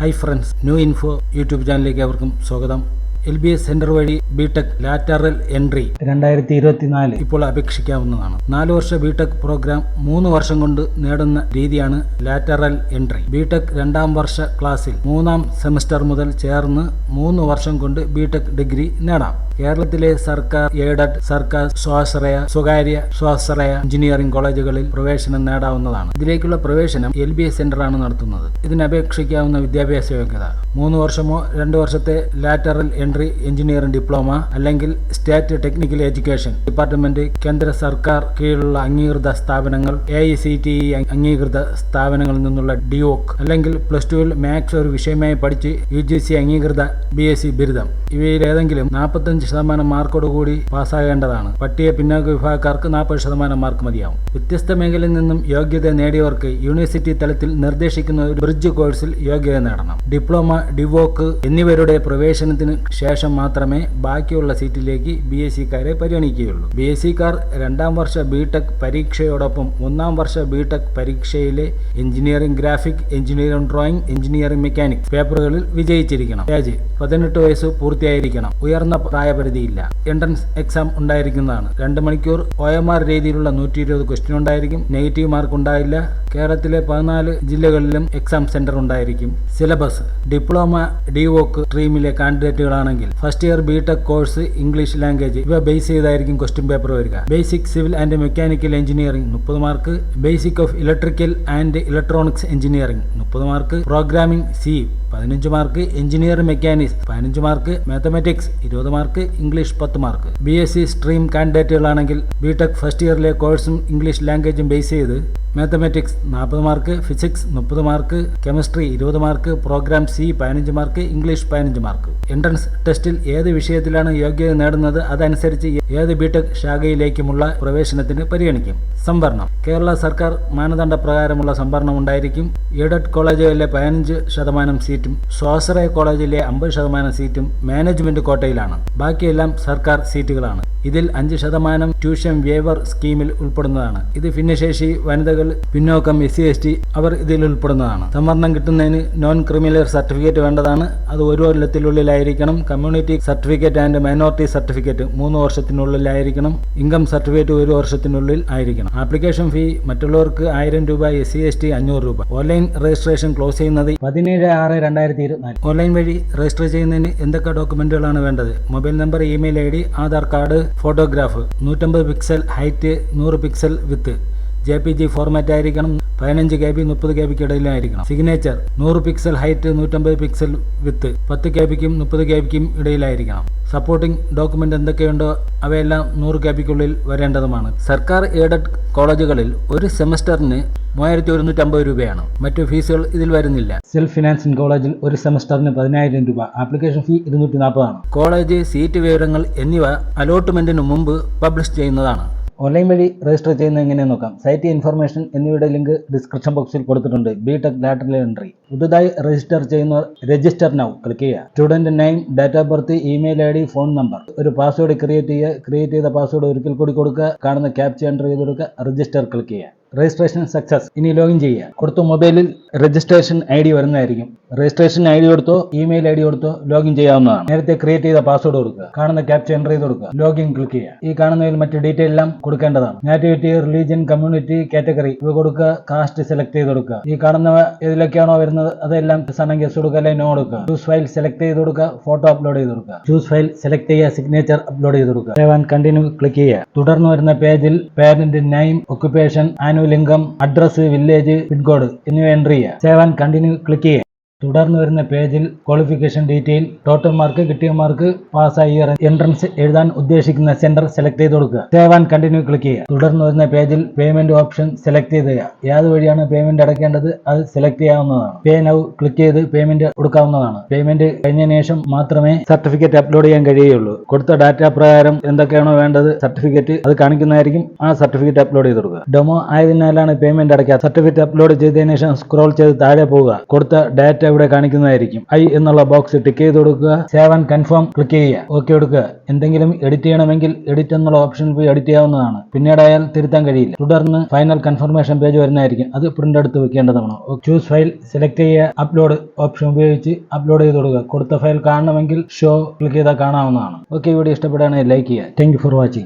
Hi friends new info YouTube ചാനലിലേക്ക് അവർക്കും സ്വാഗതം. എൽ ബി എസ് സെന്റർ വഴി ബിടെക് ലാറ്ററൽ എൻട്രി രണ്ടായിരത്തി ഇരുപത്തിനാല് ഇപ്പോൾ അപേക്ഷിക്കാവുന്നതാണ്. നാല് വർഷ ബിടെക് പ്രോഗ്രാം മൂന്ന് വർഷം കൊണ്ട് നേടുന്ന രീതിയാണ് ലാറ്ററൽ എൻട്രി ബിടെക് രണ്ടാം വർഷ ക്ലാസ്സിൽ മൂന്നാം സെമസ്റ്റർ മുതൽ ചേർന്ന് മൂന്ന് വർഷം കൊണ്ട് ബിടെക് ഡിഗ്രി നേടാം. കേരളത്തിലെ സർക്കാർ എയ്ഡഡ് സർക്കാർ സ്വാശ്രയ സ്വകാര്യ സ്വാശ്രയ എഞ്ചിനീയറിംഗ് കോളേജുകളിൽ പ്രവേശനം നേടാവുന്നതാണ്. ഇതിലേക്കുള്ള പ്രവേശനം എൽ ബി എസ് സെന്ററാണ് നടത്തുന്നത്. ഇതിനപേക്ഷിക്കാവുന്ന വിദ്യാഭ്യാസ യോഗ്യത. മൂന്ന് വർഷമോ രണ്ട് വർഷത്തെ ലാറ്ററൽ എൻട്രി എഞ്ചിനീയറിംഗ് ഡിപ്ലോമ അല്ലെങ്കിൽ സ്റ്റേറ്റ് ടെക്നിക്കൽ എഡ്യൂക്കേഷൻ ഡിപ്പാർട്ട്മെന്റ് കേന്ദ്ര സർക്കാർ കീഴിലുള്ള അംഗീകൃത സ്ഥാപനങ്ങൾ A I C T E അംഗീകൃത സ്ഥാപനങ്ങളിൽ നിന്നുള്ള ഡിഒക് അല്ലെങ്കിൽ പ്ലസ് ടുവിൽ മാത്സ് ഒരു വിഷയമായി പഠിച്ച് യു ജി സി അംഗീകൃത ബി എസ് സി ബിരുദം. ഇവയിലേതെങ്കിലും നാൽപ്പത്തഞ്ച് ശതമാനം മാർക്കോടുകൂടി പാസ്സാകേണ്ടതാണ്. പട്ടിക പിന്നാക്ക വിഭാഗക്കാർക്ക് നാൽപ്പത് ശതമാനം മാർക്ക് മതിയാവും. വ്യത്യസ്ത മേഖലയിൽ നിന്നും യോഗ്യത നേടിയവർക്ക് യൂണിവേഴ്സിറ്റി തലത്തിൽ നിർദ്ദേശിക്കുന്ന ഒരു ബ്രിഡ്ജ് കോഴ്സിൽ യോഗ്യത നേടണം. ഡിപ്ലോമ ഡിവോക്ക് എന്നിവരുടെ പ്രവേശനത്തിന് ശേഷം മാത്രമേ ബാക്കിയുള്ള സീറ്റിലേക്ക് ബി എസ് സിക്കാരെ പരിഗണിക്കുകയുള്ളൂ. ബി എസ് സിക്കാർ രണ്ടാം വർഷ ബിടെക് പരീക്ഷയോടൊപ്പം ഒന്നാം വർഷ BTech പരീക്ഷയിലെ engineering graphic engineering drawing engineering mechanics പേപ്പറുകളിൽ വിജയിച്ചിരിക്കണം. ഏജ് പതിനെട്ട് വയസ്സ് പൂർത്തിയായിരിക്കണം. ഉയർന്ന പ്രായപരിധിയില്ല എൻട്രൻസ് എക്സാം ഉണ്ടായിരിക്കുന്നതാണ്. രണ്ട് മണിക്കൂർ ഒ രീതിയിലുള്ള നൂറ്റി ഇരുപത് ക്വസ്റ്റ്യൻ ഉണ്ടായിരിക്കും. നെഗറ്റീവ് മാർക്ക് ഉണ്ടായില്ല. കേരളത്തിലെ പതിനാല് ജില്ലകളിലും എക്സാം സെന്റർ ഉണ്ടായിരിക്കും. സിലബസ് ഡിപ്ലോമ ഡിവോക്ക് സ്ട്രീമിലെ കാൻഡിഡേറ്റുകളാണെങ്കിൽ first year B tech course English language ഇവ ബേസ് ചെയ്തായിരിക്കും ക്വസ്റ്റ്യൻ പേപ്പർ വരിക. Basic civil and mechanical engineering മുപ്പത് mark basic of electrical and electronics engineering മുപ്പത് മാർക്ക് പ്രോഗ്രാമിംഗ് സി പതിനഞ്ച് മാർക്ക് എഞ്ചിനീയർ മെക്കാനിക്സ് പതിനഞ്ച് mark mathematics ഇരുപത് mark English പത്ത് mark B S C stream കാൻഡിഡേറ്റുകളാണെങ്കിൽ B tech first ഇയറിലെ കോഴ്സും English ലാംഗ്വേജും base ചെയ്ത് മാത്തമാറ്റിക്സ് നാൽപ്പത് മാർക്ക് ഫിസിക്സ് മുപ്പത് മാർക്ക് കെമിസ്ട്രി ഇരുപത് മാർക്ക് പ്രോഗ്രാം സി പതിനഞ്ച് മാർക്ക് ഇംഗ്ലീഷ് പതിനഞ്ച് മാർക്ക്. എൻട്രൻസ് ടെസ്റ്റിൽ ഏത് വിഷയത്തിലാണ് യോഗ്യത നേടുന്നത് അതനുസരിച്ച് ഏത് ബിടെക് ശാഖയിലേക്കുമുള്ള പ്രവേശനത്തിന് പരിഗണിക്കും. സംവരണം. കേരള സർക്കാർ മാനദണ്ഡ പ്രകാരമുള്ള സംവരണം ഉണ്ടായിരിക്കും. എയ്ഡഡ് കോളേജുകളിലെ പതിനഞ്ച് ശതമാനം സീറ്റും സ്വാശ്രയ കോളേജിലെ അമ്പത് ശതമാനം സീറ്റും മാനേജ്മെന്റ് കോട്ടയിലാണ്. ബാക്കിയെല്ലാം സർക്കാർ സീറ്റുകളാണ്. ഇതിൽ അഞ്ച് ശതമാനം ട്യൂഷൻ വേവർ സ്കീമിൽ ഉൾപ്പെടുന്നതാണ്. ഇത് ഭിന്നശേഷി വനിതകൾ പിന്നോക്കം എസ് സി എസ് ടി അവർ ഇതിൽ ഉൾപ്പെടുന്നതാണ്. സംവരണം കിട്ടുന്നതിന് നോൺ ക്രിമിനൽ സർട്ടിഫിക്കറ്റ് വേണ്ടതാണ്. അത് ഒരു കൊല്ലത്തിനുള്ളിലായിരിക്കണം. Community certificate and minority certificate മൂന്ന് വർഷത്തിനുള്ളിലായിരിക്കണം. ഇൻകം സർട്ടിഫിക്കറ്റ് ഒരു വർഷത്തിനുള്ളിൽ ആയിരിക്കണം. ആപ്ലിക്കേഷൻ ഫീ മറ്റുള്ളവർക്ക് ആയിരം രൂപ എസ് സി എസ് ടി അഞ്ഞൂറ് രൂപ. ഓൺലൈൻ രജിസ്ട്രേഷൻ ക്ലോസ് ചെയ്യുന്നത് പതിനേഴ് ആറ് രണ്ടായിരത്തി ഇരുപത്തിനാല്. ഓൺലൈൻ വഴി രജിസ്റ്റർ ചെയ്യുന്നതിന് എന്തൊക്കെ ഡോക്യുമെന്റുകളാണ് വേണ്ടത്? Mobile number email I D Aadhaar card photograph നൂറ്റമ്പത് പിക്സൽ ഹൈറ്റ് നൂറ് pixel width J P G format ആയിരിക്കണം. പതിനഞ്ച് കെ ബി മുപ്പത് കെ ബിക്ക് ഇടയിലായിരിക്കണം. സിഗ്നേച്ചർ നൂറ് പിക്സൽ ഹൈറ്റ് നൂറ്റമ്പത് പിക്സൽ വിത്ത് പത്ത് കെ ബിക്കും മുപ്പത് കെ ബിക്കും ഇടയിലായിരിക്കണം. സപ്പോർട്ടിംഗ് ഡോക്യുമെന്റ് എന്തൊക്കെയുണ്ടോ അവയെല്ലാം നൂറ് കെ ബിക്കുള്ളിൽ വരേണ്ടതുമാണ്. സർക്കാർ എയ്ഡഡ് കോളേജുകളിൽ ഒരു സെമസ്റ്ററിന് മൂവായിരത്തി ഒരുന്നൂറ്റമ്പത് രൂപയാണ്. മറ്റു ഫീസുകൾ ഇതിൽ വരുന്നില്ല. സെൽഫ് ഫിനാൻസിംഗ് കോളേജിൽ ഒരു സെമസ്റ്ററിന് പതിനായിരം രൂപ. ആപ്ലിക്കേഷൻ ഫീ ഇരുന്നൂറ്റി നാൽപ്പതാണ് കോളേജ് സീറ്റ് വിവരങ്ങൾ എന്നിവ അലോട്ട്മെന്റിന് മുമ്പ് പബ്ലിഷ് ചെയ്യുന്നതാണ്. ഓൺലൈൻ വഴി രജിസ്റ്റർ ചെയ്യുന്നത് എങ്ങനെയെന്ന് നോക്കാം. സൈറ്റ് ഇൻഫർമേഷൻ എന്നിവയുടെ ലിങ്ക് ഡിസ്ക്രിപ്ഷൻ ബോക്സിൽ കൊടുത്തിട്ടുണ്ട്. ബി ടെക് ലാറ്ററൽ എൻട്രി പുതുതായി രജിസ്റ്റർ ചെയ്യുന്ന രജിസ്റ്റർ നൗ ക്ലിക്ക് ചെയ്യുക. Student name date of birth email I D phone number ഒരു പാസ്വേഡ് ക്രിയേറ്റ് ചെയ്യുക. ക്രിയേറ്റ് ചെയ്ത പാസ്വേഡ് ഒരിക്കൽ കൂടി കൊടുക്കുക. കാണുന്ന ക്യാപ്ച എന്റർ ചെയ്ത് കൊടുക്കുക. രജിസ്റ്റർ ക്ലിക്ക് ചെയ്യുക. രജിസ്ട്രേഷൻ സക്സസ് ഇനി ലോഗിൻ ചെയ്യുക. കൊടുത്ത മൊബൈലിൽ രജിസ്ട്രേഷൻ ഐ ഡി വരുന്നതായിരിക്കും. രജിസ്ട്രേഷൻ ഐ ഡി കൊടുത്തോ ഇമെയിൽ ഐ ഡി കൊടുത്തോ ലോഗിൻ ചെയ്യാവുന്നതാണ്. നേരത്തെ ക്രിയേറ്റ് ചെയ്ത പാസ്വേഡ് കൊടുക്കുക. കാണുന്ന ക്യാപ്ച എന്റർ ചെയ്ത് കൊടുക്കുക. ലോഗിൻ ക്ലിക്ക് ചെയ്യുക. ഈ കാണുന്നതിൽ മറ്റ് ഡീറ്റെയിൽ എല്ലാം കൊടുക്കേണ്ടതാണ്. നാറ്റിവിറ്റി റിലീജിയൻ കമ്മ്യൂണിറ്റി കാറ്റഗറി ഇവ കൊടുക്കുക. കാസ്റ്റ് സെലക്ട് ചെയ്ത് കൊടുക്കുക. ഈ കാണുന്ന ഏതിലൊക്കെയാണോ വരുന്നത്? അതെല്ലാം സമയം കേസ് കൊടുക്കുക അല്ലെങ്കിൽ നോ കൊടുക്കുക. ചൂസ് ഫയൽ സെലക്ട് ചെയ്ത് കൊടുക്കുക ഫോട്ടോ അപ്ലോഡ് ചെയ്ത് കൊടുക്കുക. ചൂസ് ഫയൽ സെലക്ട് ചെയ്യുക സിഗ്നേച്ചർ അപ്ലോഡ് ചെയ്ത് കൊടുക്കുക. സേവ് ആൻഡ് കണ്ടിന്യൂ ക്ലിക്ക് ചെയ്യുക. തുടർന്ന് വരുന്ന പേജിൽ parent name occupation annual income address village pincode എന്നിവ എൻട്രി ചെയ്യുക. സേവ് ആൻഡ് കണ്ടിന്യൂ ക്ലിക്ക് ചെയ്യുക. തുടർന്ന് വരുന്ന പേജിൽ ക്വാളിഫിക്കേഷൻ ഡീറ്റെയിൽ ടോട്ടൽ മാർക്ക് കിട്ടിയ മാർക്ക് പാസ്സായി എൻട്രൻസ് എഴുതാൻ ഉദ്ദേശിക്കുന്ന സെന്റർ സെലക്ട് ചെയ്ത് കൊടുക്കുക. സേവ് ആൻഡ് കണ്ടിന്യൂ ക്ലിക്ക് ചെയ്യുക. തുടർന്ന് വരുന്ന പേജിൽ പേയ്മെന്റ് ഓപ്ഷൻ സെലക്ട് ചെയ്ത് ഏത് വഴിയാണ് പേയ്മെന്റ് അടയ്ക്കേണ്ടത്? അത് സെലക്ട് ചെയ്യാവുന്നതാണ്. പേ നൗ ക്ലിക്ക് ചെയ്ത് പേയ്മെന്റ് കൊടുക്കാവുന്നതാണ്. പേയ്മെന്റ് കഴിഞ്ഞതിന് ശേഷം മാത്രമേ സർട്ടിഫിക്കറ്റ് അപ്ലോഡ് ചെയ്യാൻ കഴിയുള്ളൂ കൊടുത്ത ഡാറ്റ പ്രകാരം എന്തൊക്കെയാണോ വേണ്ടത് സർട്ടിഫിക്കറ്റ് അത് കാണിക്കുന്നതായിരിക്കും ആ സർട്ടിഫിക്കറ്റ് അപ്ലോഡ് ചെയ്ത് കൊടുക്കുക. ഡെമോ ആയതിനാലാണ് പേയ്മെന്റ് അടയ്ക്കുക സർട്ടിഫിക്കറ്റ് അപ്ലോഡ് ചെയ്തതിനു ശേഷം സ്ക്രോൾ ചെയ്ത് താഴെ പോവുക. കൊടുത്ത ഡാറ്റ ഇവിടെ കാണിക്കുന്നതായിരിക്കും. ഐ എന്നുള്ള ബോക്സ് ടിക്ക് ചെയ്ത് കൊടുക്കുക. സേവ് ആൻഡ് കൺഫേം ക്ലിക്ക് ചെയ്യുക. ഓക്കെ കൊടുക്കുക. എന്തെങ്കിലും എഡിറ്റ് ചെയ്യണമെങ്കിൽ എഡിറ്റ് എന്നുള്ള ഓപ്ഷൻ പോയി എഡിറ്റ് ചെയ്യാവുന്നതാണ്. പിന്നീട് പിന്നീടായാൽ തിരുത്താൻ കഴിയില്ല. തുടർന്ന് ഫൈനൽ കൺഫർമേഷൻ പേജ് വരുന്നതായിരിക്കും. അത് പ്രിന്റ് എടുത്ത് വെക്കേണ്ടതാണ് ചൂസ് ഫയൽ സെലക്ട് ചെയ്യുക. അപ്ലോഡ് ഓപ്ഷൻ ഉപയോഗിച്ച് അപ്ലോഡ് ചെയ്ത് കൊടുക്കുക. കൊടുത്ത ഫയൽ കാണണമെങ്കിൽ ഷോ ക്ലിക്ക് ചെയ്താൽ കാണാവുന്നതാണ്. ഓക്കെ വീഡിയോ ഇഷ്ടപ്പെടുകയാണെങ്കിൽ ലൈക്ക് ചെയ്യുക. Thank for watching